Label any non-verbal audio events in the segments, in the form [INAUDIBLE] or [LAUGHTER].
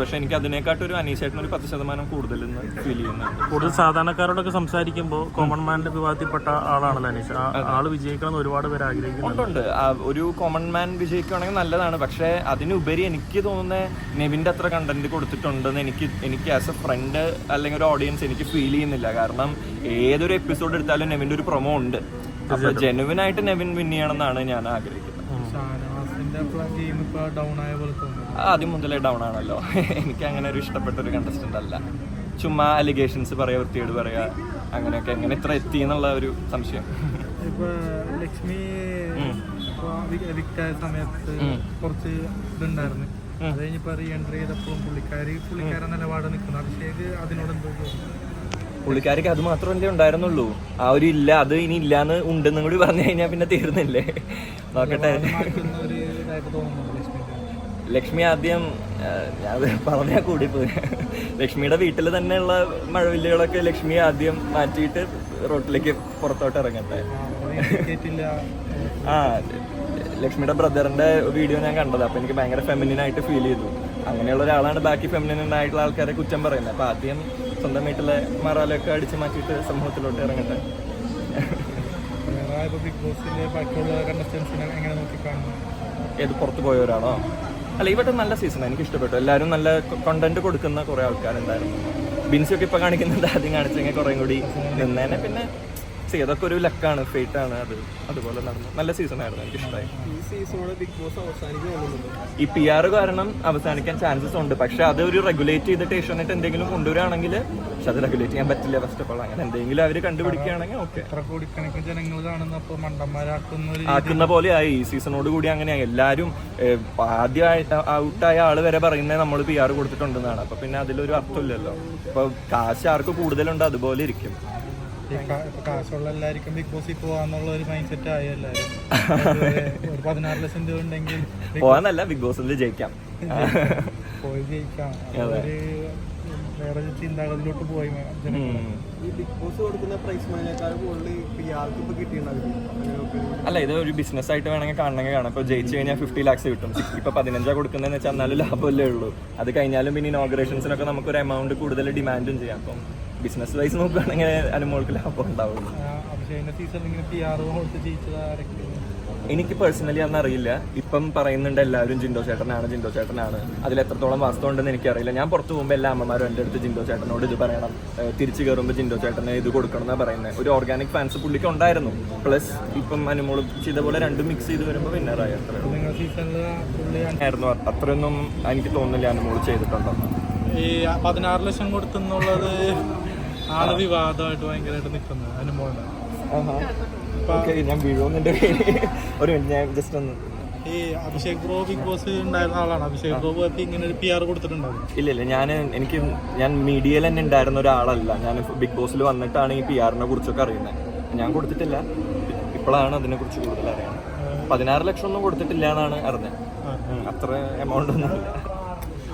പക്ഷെ എനിക്ക് അതിനെക്കാട്ടും ഒരു അനീഷേട്ടൻ ഒരു പത്ത് ശതമാനം കൂടുതൽ ഫീൽ ചെയ്യുന്നുണ്ട്. കൂടുതൽ സാധാരണക്കാരോടൊക്കെ സംസാരിക്കുമ്പോൾ കോമൺ മാനിന്റെ വിഭാഗത്തിൽപ്പെട്ട ആളാണല്ലോ അനീഷ്. ആൾ വിജയിക്കണം ഒരുപാട് പേര് ആഗ്രഹിക്കുന്നുണ്ട്. ഒരു കോമൺ മാൻ വിജയിക്കുകയാണെങ്കിൽ നല്ലതാണ്. പക്ഷേ അതിനുപരി എനിക്ക് തോന്നുന്ന നെവിന്റെ അത്ര കണ്ടന്റ് കൊടുത്തിട്ടുണ്ടെന്ന് എനിക്ക് എനിക്ക് ആസ് എ ഫ്രണ്ട് അല്ലെങ്കിൽ ഒരു ഓഡിയൻസ് എനിക്ക് ഫീൽ ചെയ്യുന്നില്ല. കാരണം ഏതൊരു എപ്പിസോഡ് എടുത്താലും നെവിന്റെ ഒരു പ്രൊമോ ഉണ്ട്. അപ്പൊ ജെനുവിനായിട്ട് നെവിൻ വിൻ ചെയ്യണമെന്നാണ് ഞാൻ ആഗ്രഹിക്കുന്നത് ഷാനവാസിന്റെ ഗെയിം ഇപ്പൊ ഡൗൺ ആയ പോലെ തോന്നുന്നു ആദ്യം മുതലേ ഡൗൺ ആണല്ലോ. എനിക്ക് അങ്ങനെ ഒരു ഇഷ്ടപ്പെട്ട ഒരു കണ്ടസ്റ്റന്റ് അല്ല. ചുമ്മാ അലിഗേഷൻസ് പറയാ വൃത്തിയോട് പറയാ അങ്ങനെയൊക്കെ എങ്ങനെ ഇത്ര എത്തി എന്നുള്ള ഒരു സംശയം. ഇപ്പൊ ലക്ഷ്മി സമയത്ത് കുറച്ച് ഇതുണ്ടായിരുന്നു. അത് കഴിഞ്ഞിപ്പോ റീ എൻട്രി ചെയ്തപ്പോൾ പുള്ളിക്കാരി പുള്ളിക്കാരൻ നിലപാട് നിൽക്കുന്നു. അഭിഷേക് അതിനോട് എന്തോ തോന്നുന്നു പുള്ളിക്കാരിക്ക് അത് മാത്രമല്ലേ ഉണ്ടായിരുന്നുള്ളൂ. ആ ഒരു ഇല്ല അത് ഇനി ഇല്ലാന്ന് ഉണ്ടെന്ന് കൂടി പറഞ്ഞു കഴിഞ്ഞാൽ പിന്നെ തീർന്നില്ലേ? നോക്കട്ടെ. ലക്ഷ്മി ആദ്യം അത് പറഞ്ഞാൽ കൂടി പോയി ലക്ഷ്മിയുടെ വീട്ടിൽ തന്നെയുള്ള മഴവില്ലുകളൊക്കെ ലക്ഷ്മി ആദ്യം മാറ്റിയിട്ട് റോട്ടിലേക്ക് പുറത്തോട്ട് ഇറങ്ങട്ടെ. ആ ലക്ഷ്മിയുടെ ബ്രദറിന്റെ വീഡിയോ ഞാൻ കണ്ടത്. അപ്പൊ എനിക്ക് ഭയങ്കര ഫെമിനിനായിട്ട് ഫീൽ ചെയ്തു. അങ്ങനെയുള്ള ഒരാളാണ് ബാക്കി ഫെമിനിനായിട്ടുള്ള ആൾക്കാരെ കുറ്റം പറയുന്നത്. അപ്പൊ ആദ്യം സ്വന്തം വീട്ടിലെ മറാലൊക്കെ അടിച്ചു മാറ്റിയിട്ട് സമൂഹത്തിലോട്ട് ഇറങ്ങട്ടെ ബിഗ് ബോസിലെ ബാക്കിയുള്ള കണ്ടസ്റ്റൻസിനെ എങ്ങനെ ഏത് പുറത്ത് പോയവരാണോ? അല്ല ഇവിടെ നല്ല സീസൺ എനിക്ക് ഇഷ്ടപ്പെട്ടു. എല്ലാവരും നല്ല കണ്ടന്റ് കൊടുക്കുന്ന കുറെ ആൾക്കാരുണ്ടായിരുന്നു. ബിൻസി ഒക്കെ ഇപ്പൊ കാണിക്കുന്നുണ്ട് ആദ്യം കാണിച്ചെങ്കിൽ കുറേ കൂടി നിന്നേനെ. പിന്നെ അതൊക്കെ ഒരു ലക്കാണ് ഫേറ്റ് ആണ് അത്. അതുപോലെ നടന്നു. നല്ല സീസൺ ആയിരുന്നു എനിക്ക് ഇഷ്ടമായി. ഈ സീസണോടെ ബിഗ് ബോസ് അവസാനിക്കുന്നുണ്ട് ഈ പി ആർ കാരണം അവസാനിക്കാൻ ചാൻസസ് ഉണ്ട്. പക്ഷെ അത് ഒരു റെഗുലേറ്റ് ചെയ്തിട്ട് ഏഷ്യാനെറ്റ് എന്തെങ്കിലും കൊണ്ടുവരികയാണെങ്കിൽ പക്ഷെ അത് റെഗുലേറ്റ് ചെയ്യാൻ പറ്റില്ല ഫസ്റ്റ് ഓഫ് ഓൾ അങ്ങനെ എന്തെങ്കിലും അവർ കണ്ടുപിടിക്കുകയാണെങ്കിൽ ഓക്കെ കോടിക്കണക്കിന് ജനങ്ങൾ മണ്ടന്മാരാക്കുന്ന ആക്കുന്ന പോലെ ആയി ഈ സീസണോട് കൂടി അങ്ങനെയായി. എല്ലാവരും ആദ്യമായിട്ട് ആദ്യം ഔട്ടായ ആൾ വരെ പറയുന്നത് നമ്മൾ പി ആർ കൊടുത്തിട്ടുണ്ടെന്നാണ്. അപ്പൊ പിന്നെ അതിലൊരു അർത്ഥമില്ലല്ലോ. അപ്പൊ കാശ് ആർക്ക് കൂടുതലുണ്ട് അതുപോലെ ഇരിക്കും. കാശുള്ള എല്ലാവർക്കും ബിഗ് ബോസിൽ പോവാന്നുള്ള ഒരു മൈൻഡ് സെറ്റ് ആയി എല്ലാവരും [LAUGHS] ഒരു പതിനാറ് ലക്ഷം രൂപ ഉണ്ടെങ്കിൽ പോവാന്നല്ല ബിഗ് ബോസിൽ ജയിക്കാം. [LAUGHS] പോയി ജയിക്കാം. ഒരു വേറെ ചിന്താഗതിയിലോട്ട് പോയി ഈ ബിഗ് ബോസ് കൊടുക്കുന്ന പ്രൈസ് കൂടുതൽ ഇപ്പൊ കിട്ടിയിട്ടുണ്ടാവില്ല? അല്ല ഇത് ഒരു ബിസിനസ് ആയിട്ട് വേണമെങ്കിൽ കാണണമെങ്കിൽ കാണാം. ഇപ്പോൾ ജയിച്ചു കഴിഞ്ഞാൽ ഫിഫ്റ്റി ലാക്സ് കിട്ടും. ഇപ്പൊ പതിനഞ്ചാ കൊടുക്കുന്നതെന്ന് വെച്ചാൽ എന്നാലും ലാഭമല്ലേ ഉള്ളൂ. അത് കഴിഞ്ഞാലും പിന്നെ ഇനോഗ്രേഷൻസിനൊക്കെ നമുക്കൊരു എമൗണ്ട് കൂടുതൽ ഡിമാൻഡും ചെയ്യാം. അപ്പം ബിസിനസ് വൈസ് നോക്കുകയാണെങ്കിൽ അനുമോൾക്ക് ലാഭം ഉണ്ടാവുള്ളൂ. എനിക്ക് പേഴ്സണലി അതൊന്നും അറിയില്ല. ഇപ്പം പറയുന്നുണ്ട് എല്ലാവരും ജിൻഡോ ചേട്ടനാണ് ജിൻഡോ ചേട്ടനാണ്. അതിൽ എത്രത്തോളം വാസ്തവം ഉണ്ടെന്ന് എനിക്കറിയില്ല. ഞാൻ പുറത്തു പോകുമ്പോൾ എല്ലാ അമ്മമാരും എന്റെ അടുത്ത് ജിൻഡോ ചേട്ടനോട് ഇത് പറയണം. തിരിച്ചു കയറുമ്പോൾ ജിൻഡോ ചേട്ടന് ഇത് കൊടുക്കണം എന്നാണ് പറയുന്നത്. ഒരു ഓർഗാനിക് ഫാൻസ് പുള്ളിക്ക് ഉണ്ടായിരുന്നു. പ്ലസ് ഇപ്പം അനുമോളും ചെയ്ത പോലെ രണ്ടും മിക്സ് ചെയ്ത് വരുമ്പോൾ വിന്നറായി ആയിരുന്നു. അത്രയൊന്നും എനിക്ക് തോന്നുന്നില്ല അനുമോൾ ചെയ്തിട്ടുണ്ടെന്ന് ഈ പതിനാറ് ലക്ഷം കൊടുത്തെന്നുള്ളത് ആൾ വിവാദമായിട്ട് ഭയങ്കരമായിട്ട് നിൽക്കുന്നത് അനുമോളുടെ ഓക്കെ ഞാൻ വീഴുമെന്നുണ്ട് ഒരു മിനിറ്റ് ഞാൻ ജസ്റ്റ് ഒന്ന് ഈ അഭിഷേക് ബ്രോ ബിഗ് ബോസ് ഉണ്ടായിരുന്ന ആളാണ്. അഭിഷേക് ബ്രോ പോയപ്പോ ഇങ്ങനെ ഒരു പി ആർ കൊടുത്തിട്ടുണ്ടായിരുന്നു. ഇല്ല ഇല്ല ഞാൻ എനിക്ക് ഞാൻ മീഡിയയിൽ തന്നെ ഉണ്ടായിരുന്ന ഒരാളല്ല. ഞാൻ ബിഗ് ബോസിൽ വന്നിട്ടാണ് ഈ പി ആറിനെ കുറിച്ചൊക്കെ അറിയുന്നത്. ഞാൻ കൊടുത്തിട്ടില്ല. ഇപ്പോഴാണ് അതിനെ കുറിച്ച് കൂടുതൽ അറിയുന്നത്. പതിനാറ് ലക്ഷം ഒന്നും കൊടുത്തിട്ടില്ല എന്നാണ് അറിഞ്ഞത്. അത്ര എമൗണ്ട് ഒന്നും ഇല്ല.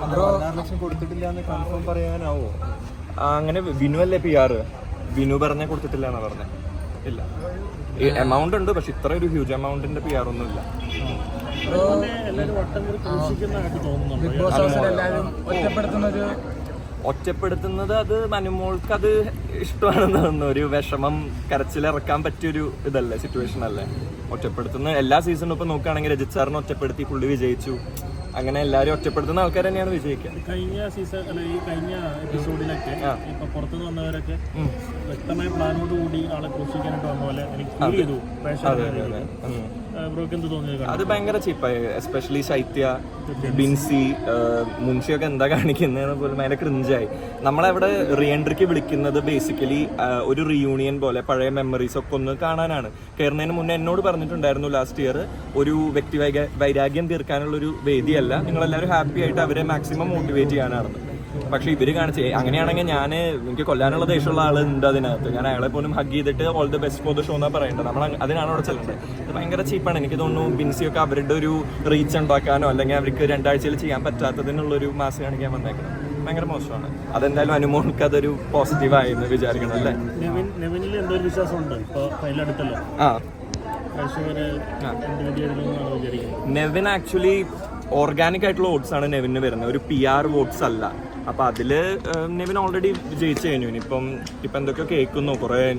പതിനാറ് ലക്ഷം കൊടുത്തിട്ടില്ല എന്ന് കൺഫേം പറയാനാവോ? അങ്ങനെ വിനു അല്ലേ പി ആർ വിനു പറഞ്ഞ കൊടുത്തിട്ടില്ല എന്നാ പറഞ്ഞത് ഇല്ല എമൗണ്ട് ഉണ്ട് പക്ഷെ ഇത്ര ഒരു ഹ്യൂജ് എമൗണ്ടിന്റെ പി ആർ ഒന്നും ഇല്ല. ഒറ്റപ്പെടുത്തുന്നത് അത് മനുമോൾക്ക് അത് ഇഷ്ടമാണെന്ന് തോന്നുന്നു ഒരു വിഷമം കരച്ചിലിറക്കാൻ പറ്റിയൊരു ഇതല്ലേ സിറ്റുവേഷൻ അല്ലേ? ഒറ്റപ്പെടുത്തുന്ന എല്ലാ സീസണും ഇപ്പൊ നോക്കുകയാണെങ്കിൽ രജിത് സാറിനെ ഒറ്റപ്പെടുത്തി പുള്ളി വിജയിച്ചു. അങ്ങനെ എല്ലാവരും ഒറ്റപ്പെടുത്തുന്ന ആൾക്കാർ തന്നെയാണ് വിജയിക്കുക കഴിഞ്ഞ സീസൺ ഈ കഴിഞ്ഞ എപ്പിസോഡിലൊക്കെ. ഇപ്പൊ പുറത്തുനിന്ന് വന്നവരൊക്കെ. വ്യക്തമായ പ്ലാനോട് കൂടി ആളെ ക്രൂശിക്കാനായിട്ട് വന്ന പോലെ എനിക്ക് ഫീൽ ചെയ്തു. അതെ അതെ അതെ. ഉം. ബ്രോക്ക് എന്ത് തോന്നിയത് അത് ഭയങ്കര ചീപ്പായി എസ്പെഷ്യലി ശൈത്യ ബിൻസി മുൻഷിയൊക്കെ എന്താ കാണിക്കുന്നതെന്ന് പോലും ഭയങ്കര ക്രിഞ്ചായി നമ്മളവിടെ റിയൻട്രിക്ക് വിളിക്കുന്നത് ബേസിക്കലി ഒരു റീയൂണിയൻ പോലെ പഴയ മെമ്മറീസ് ഒക്കെ ഒന്ന് കാണാനാണ്. കയറുന്നതിന് മുന്നേ എന്നോട് പറഞ്ഞിട്ടുണ്ടായിരുന്നു ലാസ്റ്റ് ഇയർ ഒരു വ്യക്തി വൈരാഗ്യം തീർക്കാനുള്ള ഒരു വേദിയല്ല. നിങ്ങളെല്ലാവരും ഹാപ്പി ആയിട്ട് അവരെ മാക്സിമം മോട്ടിവേറ്റ് ചെയ്യാനാണ് പക്ഷെ ഇവർ കാണിച്ച് അങ്ങനെയാണെങ്കിൽ ഞാൻ എനിക്ക് കൊല്ലാനുള്ള ദേഷ്യമുള്ള ആൾ ഉണ്ട് അതിനകത്ത്. ഞാൻ അയാളെ പോലും ഹഗ് ചെയ്തിട്ട് all the best for the show എന്നാ പറയേണ്ടത് നമ്മൾ അതിനാണ് അവിടെ ചെല്ലേണ്ടത് ഇത് ഭയങ്കര ചീപ്പാണ് എനിക്ക് തോന്നുന്നു ബിൻസിയൊക്കെ അവരുടെ ഒരു റീച്ച് ഉണ്ടാക്കാനോ അല്ലെങ്കിൽ അവർക്ക് രണ്ടാഴ്ചയിൽ ചെയ്യാൻ പറ്റാത്തതിനുള്ളൊരു മാസ് കാണിക്കാൻ വന്നേക്കുന്നത് ഭയങ്കര മോശമാണ്. അതെന്തായാലും അനുമോൾക്ക് അതൊരു പോസിറ്റീവായി എന്ന് വിചാരിക്കണം അല്ലേ? ആ. നെവിൻ ആക്ച്വലി ഓർഗാനിക് ആയിട്ടുള്ള വോട്ട്സ് ആണ് നെവിന് വരുന്നത്. ഒരു പി ആർ വോട്ട്സ് അല്ല. അപ്പൊ അതിൽ നിവിൻ നെവിൻ ഓൾറെഡി ജയിച്ചു കഴിഞ്ഞു. ഇനിയിപ്പം ഇപ്പൊ എന്തൊക്കെയോ കേൾക്കുന്നു. കുറെ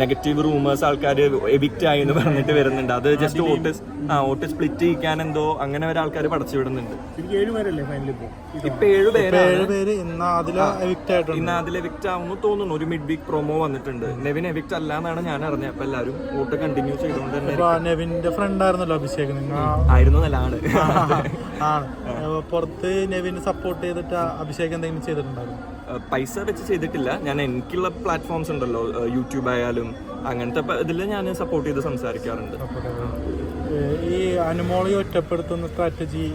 നെഗറ്റീവ് റൂമേഴ്സ് ആൾക്കാർ എവിക്റ്റ് ആയി എന്ന് പറഞ്ഞിട്ട് വരുന്നുണ്ട്. അത് ജസ്റ്റ് വോട്ട് ആ വോട്ട് സ്പ്ലിറ്റ് ചെയ്യിക്കാൻ എന്തോ അങ്ങനെ ഒരു ആൾക്കാർ പടച്ചു വിടുന്നുണ്ട്. ഇപ്പൊ? ഏഴ് പേരാണ്. ഏഴ് പേര് ഇന്ന് അതിൽ എവിക്റ്റ് ആയിട്ടുണ്ട് ഇന്ന് അതിൽ എവിക്റ്റ് ആവുന്നു തോന്നുന്നു. ഒരു മിഡ് വീക്ക് പ്രൊമോ വന്നിട്ടുണ്ട്. നെവിൻ എവിക്റ്റ് അല്ല എന്നാണ് ഞാൻ അറിഞ്ഞത്. അപ്പൊ എല്ലാവരും വോട്ട് കണ്ടിന്യൂ ചെയ്തുകൊണ്ട് തന്നെ നെവിന്റെ ഫ്രണ്ട് ആയിരുന്നല്ലോ അഭിഷേക് നിങ്ങൾ? ആയിരുന്നു നല്ലതാണ് ആണ്. പുറത്ത് നെവിന് സപ്പോർട്ട് ചെയ്തിട്ട് അഭിഷേക് എന്തെങ്കിലും ചെയ്തിട്ടുണ്ടായിരുന്നു? പൈസ വെച്ച് ചെയ്തിട്ടില്ല. ഞാൻ എനിക്കുള്ള പ്ലാറ്റ്ഫോംസ് ഉണ്ടല്ലോ. യൂട്യൂബ് ആയാലും അങ്ങനത്തെ ഇതിൽ ഞാൻ സപ്പോർട്ട് ചെയ്ത് സംസാരിക്കാറുണ്ട്. ഈ അനുമോളെ ഒറ്റപ്പെടുത്തുന്ന സ്ട്രാറ്റജി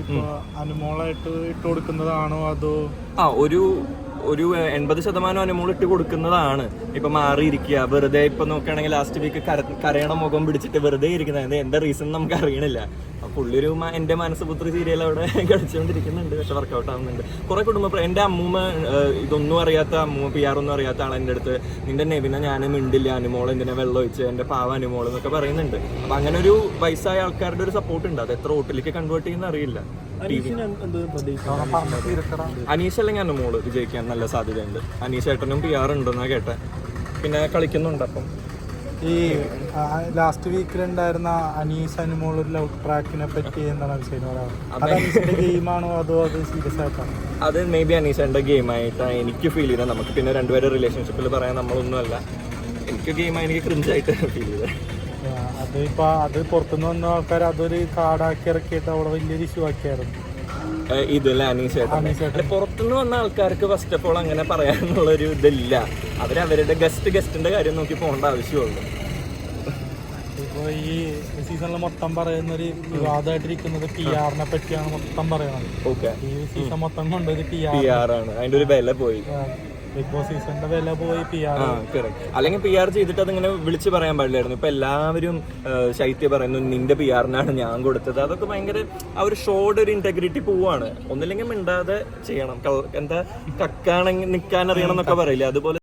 അനുമോളായിട്ട് ഇട്ട് കൊടുക്കുന്നതാണോ അതോ ആ ഒരു ഒരു എൺപത് ശതമാനം അനുമോൾ ഇട്ട് കൊടുക്കുന്നതാണ്. ഇപ്പൊ മാറിയിരിക്കുക. വെറുതെ ഇപ്പൊ നോക്കുകയാണെങ്കിൽ ലാസ്റ്റ് വീക്ക് കരയണ മുഖം പിടിച്ചിട്ട് വെറുതെ ഇരിക്കുന്നത്. എന്താ റീസൺ നമുക്ക് അറിയണില്ല പുള്ളി ഒരു എന്റെ മനസ്സുപുത്രി സീരിയൽ അവിടെ [LAUGHS] കളിച്ചുകൊണ്ടിരിക്കുന്നുണ്ട്. പക്ഷെ വർക്കൗട്ട് ആവുന്നുണ്ട്. കുറെ കുടുംബ എന്റെ അമ്മൂമ്മ ഇതൊന്നും അറിയാത്ത അമ്മൂമ്മ പി ആർ ഒന്നും അറിയാത്ത ആൾ എന്റെ അടുത്ത്. നിന്റെ നെവിനെ ഞാൻ മിണ്ടില്ല. അനുമോൾ എന്തിനെ വെള്ളം ഒഴിച്ച് എന്റെ പാവ അനുമോൾ എന്നൊക്കെ പറയുന്നുണ്ട്. അപ്പൊ അങ്ങനെ ഒരു വയസ്സായ ആൾക്കാരുടെ ഒരു സപ്പോർട്ട് ഉണ്ട്. അത് എത്ര ഓട്ടിലേക്ക് കൺവേർട്ട് ചെയ്യുന്ന അറിയില്ല. അനീഷ് അല്ലെങ്കിൽ അനുമോൾ വിജയിക്കാൻ നല്ല സാധ്യതയുണ്ട്. അനീഷ് ഏട്ടനും പി ആർ ഉണ്ടെന്നാ കേട്ടെ. പിന്നെ കളിക്കുന്നുണ്ട് അപ്പം. ഈ ലാസ്റ്റ് വീക്കിൽ ഉണ്ടായിരുന്ന അനീസ് അനുമോൾ ഒരു ലവ് ട്രാക്കിനെ പറ്റി എന്താണ് അനീസിന്റെ ഗെയിമാണോ അതോ അത് സീരിയസ് ആയിട്ടാണ്? അത് മേ ബി അനീഷേന്റെ ഗെയിമായിട്ടാണ് എനിക്ക് ഫീൽ ചെയ്തത്. നമുക്ക് പിന്നെ രണ്ടുപേരും റിലേഷൻഷിപ്പിൽ പറയാൻ നമ്മളൊന്നും അല്ല എനിക്ക് ഗെയിം ഗെയിമായി എനിക്ക് ക്രിഞ്ചായിട്ട് ഫീൽ ചെയ്തത്. അത് ഇപ്പൊ അത് പുറത്തുനിന്ന് വന്ന ആൾക്കാർ അതൊരു കാടാക്കി ഇറക്കിയിട്ട് അവിടെ വലിയൊരു ഇഷ്യൂ ആക്കിയായിരുന്നു. ഇത് അല്ല, പുറത്തുനിന്ന് വന്ന ആൾക്കാർക്ക് ഫസ്റ്റ് ഓഫ് ഓൾ അങ്ങനെ പറയാനുള്ള ഒരു ഇതില്ല അവരുടെ ഗസ്റ്റ് ഗസ്റ്റിന്റെ കാര്യം നോക്കി പോകേണ്ട ആവശ്യമുള്ളൂ. ഇപ്പൊ ഈ സീസണിൽ മൊത്തം പറയുന്ന ഒരു വിവാദമായിട്ടിരിക്കുന്നത് പി ആറിനെ പറ്റിയാണ് മൊത്തം പറയുന്നത് ഓക്കെ ഈ സീസൺ മൊത്തം കൊണ്ടത് പി ആർ ആണ്. അതിന്റെ ഒരു വില പോയി. പോയി. അല്ലെങ്കിൽ പി ആർ ചെയ്തിട്ട് അതിങ്ങനെ വിളിച്ച് പറയാൻ പാടില്ലായിരുന്നു. ഇപ്പൊ എല്ലാവരും ശൈത്യ പറയുന്നു നിന്റെ പി ആറിനാണ് ഞാൻ കൊടുത്തത്. അതൊക്കെ ഭയങ്കര ആ ഒരു ഷോയുടെ ഒരു ഇന്റഗ്രിറ്റി പോവാണ്. ഒന്നില്ലെങ്കിൽ മിണ്ടാതെ ചെയ്യണം. എന്താ കക്കാണെങ്കിൽ നിക്കാൻ അറിയണം എന്നൊക്കെ പറയില്ലേ? അതുപോലെ